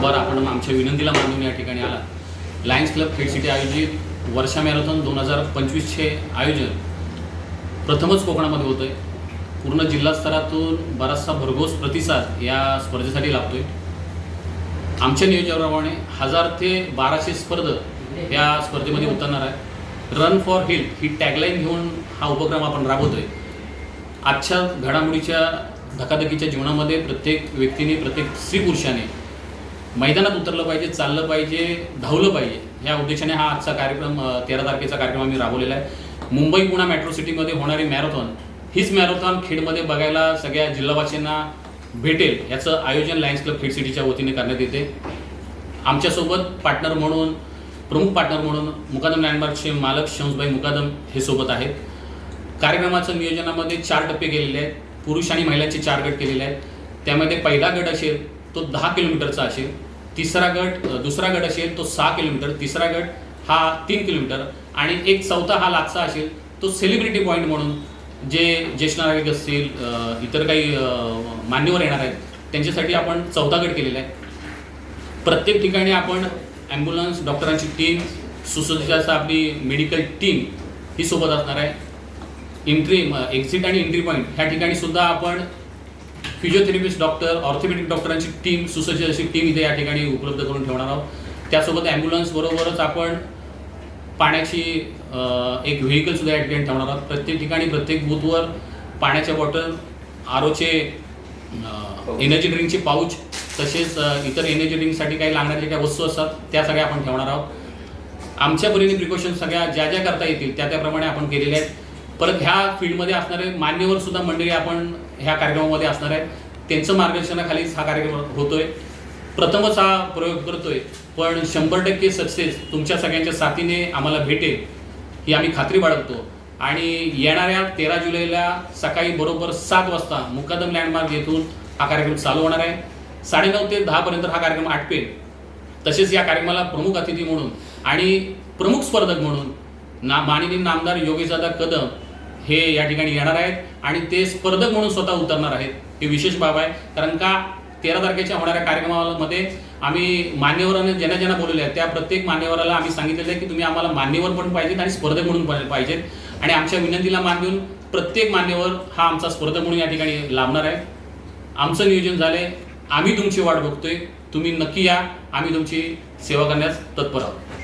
आभार आपण आमच्या विनंतीला मानून या ठिकाणी आला लायन्स क्लब खेड सिटी आयोजित वर्षा मॅरेथॉन दोन हजार पंचवीसचे आयोजन प्रथमच कोकणामध्ये होतं आहे पूर्ण जिल्हा स्तरातून बराचसा भरघोस प्रतिसाद या स्पर्धेसाठी लाभतोय. आमच्या नियोजनाप्रमाणे हजार ते बाराशे स्पर्धक या स्पर्धेमध्ये उतरणार आहे. रन फॉर हेल्थ ही टॅगलाईन घेऊन हा उपक्रम आपण राबवतो आहे आजच्या घडामोडीच्या धकाधकीच्या जीवनामध्ये प्रत्येक व्यक्तीने प्रत्येक स्त्री पुरुषाने मैदानात उतरलं पाहिजे चाललं पाहिजे धावलं पाहिजे. या उद्देशाने हा आजचा कार्यक्रम तेरा तारखेचा कार्यक्रम आम्ही राबवलेला आहे. मुंबई पुणा मेट्रो सिटीमध्ये होणारी मॅरेथॉन हीच मॅरेथॉन खेडमध्ये बघायला सगळ्या जिल्हावासींना भेटेल याचं आयोजन लायन्स क्लब खेड सिटीच्या वतीने करण्यात येते. आमच्यासोबत पार्टनर म्हणून प्रमुख पार्टनर म्हणून मुकादम लँडमार्कचे मालक शंसभाई मुकादम हे सोबत आहेत. कार्यक्रमाचं नियोजनामध्ये चार टप्पे केलेले आहेत. पुरुष आणि महिलांचे चार गट केलेले आहेत. त्यामध्ये पहिला गट असेल तो दहा किलोमीटरचा असेल. तिसरा गट दुसरा गट असेल तो सहा किलोमीटर. तिसरा गट हा तीन किलोमीटर. आणि एक चौथा हा लागसा असेल तो सेलिब्रिटी पॉईंट म्हणून जे ज्येष्ठ नागरिक असतील इतर काही मान्यवर येणार आहेत त्यांच्यासाठी आपण चौथा गट केलेला आहे. प्रत्येक ठिकाणी आपण ॲम्ब्युलन्स डॉक्टरांची टीम सुसज्ज असं आपली मेडिकल टीम ही सोबत असणार आहे. एंट्री एक्झिट आणि एंट्री पॉईंट ह्या ठिकाणी सुद्धा आपण फिजिओथेरपिस्ट डॉक्टर ऑर्थोपेडिक डॉक्टरांची टीम सुसज्ज अशी टीम इथे या ठिकाणी उपलब्ध करून ठेवणार आहोत. त्यासोबत ॲम्ब्युलन्स बरोबरच आपण पाण्याची एक व्हेकल सुद्धा या ठिकाणी ठेवणार आहोत. प्रत्येक ठिकाणी प्रत्येक बूथवर पाण्याच्या बॉटल आरोचे एनर्जी ड्रिंकचे पाऊच तसेच इतर एनर्जी ड्रिंकसाठी काही लागणाऱ्या ज्या काही वस्तू असतात त्या सगळ्या आपण ठेवणार आहोत. आमच्या परीने प्रिकॉशन सगळ्या ज्या ज्या करता येतील त्या त्याप्रमाणे आपण केलेल्या आहेत. परत ह्या फील्डमध्ये असणारे मान्यवर सुद्धा मंडळी आपण ह्या कार्यक्रमामध्ये असणार आहेत. त्यांचं मार्गदर्शनाखालीच हा कार्यक्रम होतोय. प्रथमच हा प्रयोग करतोय. पण शंभर टक्के सक्सेस तुमच्या सगळ्यांच्या साथीने आम्हाला भेटेल ही आम्ही खात्री बाळगतो. आणि येणाऱ्या तेरा जुलैला सकाळी बरोबर सात वाजता मुकादम लँडमार्क येथून हा कार्यक्रम चालू होणार आहे. साडेनऊ ते दहापर्यंत हा कार्यक्रम आटपेल. तसेच या कार्यक्रमाला प्रमुख अतिथी म्हणून आणि प्रमुख स्पर्धक म्हणून ना माननीय नामदार योगेशदादा कदम हे या ठिकाणी येणार आहेत आणि ते स्पर्धक म्हणून स्वतः उतरणार आहेत. हे विशेष बाब आहे. कारण का तेरा तारखेच्या होणाऱ्या कार्यक्रमामध्ये आम्ही मान्यवरांनी ज्यांना ज्यांना बोलवले आहेत त्या प्रत्येक मान्यवराला आम्ही सांगितलेलं आहे की तुम्ही आम्हाला मान्यवर पण पाहिजेत आणि स्पर्धक म्हणून पण पाहिजेत. आणि आमच्या विनंतीला मान देऊन प्रत्येक मान्यवर हा आमचा स्पर्धक म्हणून या ठिकाणी लाभणार आहे. आमचं नियोजन झालंय. आम्ही तुमची वाट बघतोय. तुम्ही नक्की या. आम्ही तुमची सेवा करण्यास तत्पर आहोत.